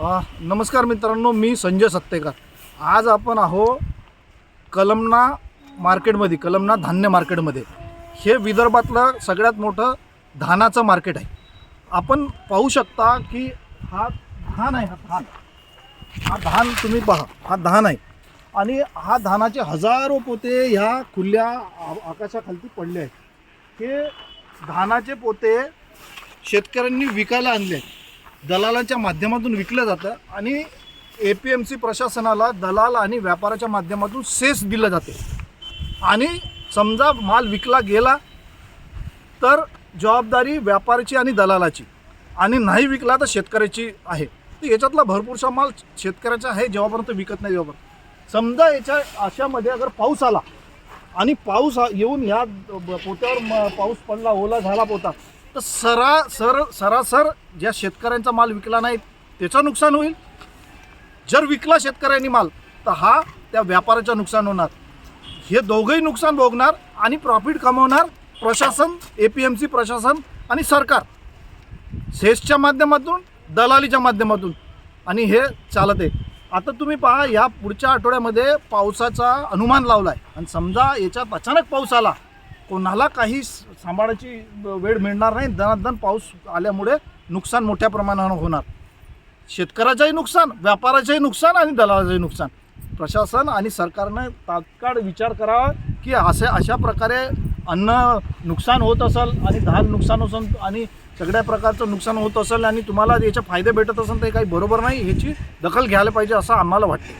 नमस्कार मित्रांनो मी संजय सत्तेकर. आज आपण आहो कलमना मार्केटमध्ये कलमना धान्य मार्केटमध्ये. हे विदर्भातलं सगळ्यात मोठं धानाचं मार्केट आहे. आपण पाहू शकता की हा धान आहे हा धान. हा धान तुम्ही पहा हा धान आहे. आणि हा धानाचे हजारो पोते ह्या खुल्या आकाशाखालती पडले आहेत. हे धानाचे पोते शेतकऱ्यांनी विकायला आणले आहेत. दलालांच्या माध्यमातून विकलं जातं आणि ए पी एम सी प्रशासनाला दलाल आणि व्यापाराच्या माध्यमातून सेस दिलं जाते. आणि समजा माल विकला गेला तर जबाबदारी व्यापाराची आणि दलालाची. आणि नाही विकला तर शेतकऱ्याची आहे. तर याच्यातला भरपूरसा माल शेतकऱ्याचा आहे जेव्हापर्यंत विकत नाही जेव्हापर्यंत समजा याच्या अशामध्ये अगर पाऊस आला आणि पाऊस येऊन ह्या पोत्यावर पाऊस पडला ओला झाला पोता तर सरा सर सरासर ज्या शेतकऱ्यांचा माल विकला नाही त्याचं नुकसान होईल. जर विकला शेतकऱ्यांनी माल तर हा त्या व्यापाराचं नुकसान होणार. हे दोघंही नुकसान भोगणार आणि प्रॉफिट कमवणार प्रशासन ए पी एम सी प्रशासन आणि सरकार. सेसच्या माध्यमातून दलालीच्या माध्यमातून. आणि हे चालत आहे. आता तुम्ही पहा या पुढच्या आठवड्यामध्ये पावसाचा अनुमान लावला आहे आणि समजा याच्यात अचानक पाऊस आला कोणाला काही सांभाळायची वेळ मिळणार नाही. दनादन पाऊस आल्यामुळे नुकसान मोठ्या प्रमाणावर होणार. शेतकऱ्याचंही नुकसान व्यापाराचंही नुकसान आणि दलालाचंही नुकसान. प्रशासन आणि सरकारनं तात्काळ विचार करावा की असे अशा प्रकारे अन्न नुकसान होत असेल आणि धान नुकसान असेल आणि सगळ्या प्रकारचं नुकसान होत असेल आणि तुम्हाला याचे फायदे भेटत असेल तर हे काही बरोबर नाही ह्याची दखल घ्यायला पाहिजे असं आम्हाला वाटते.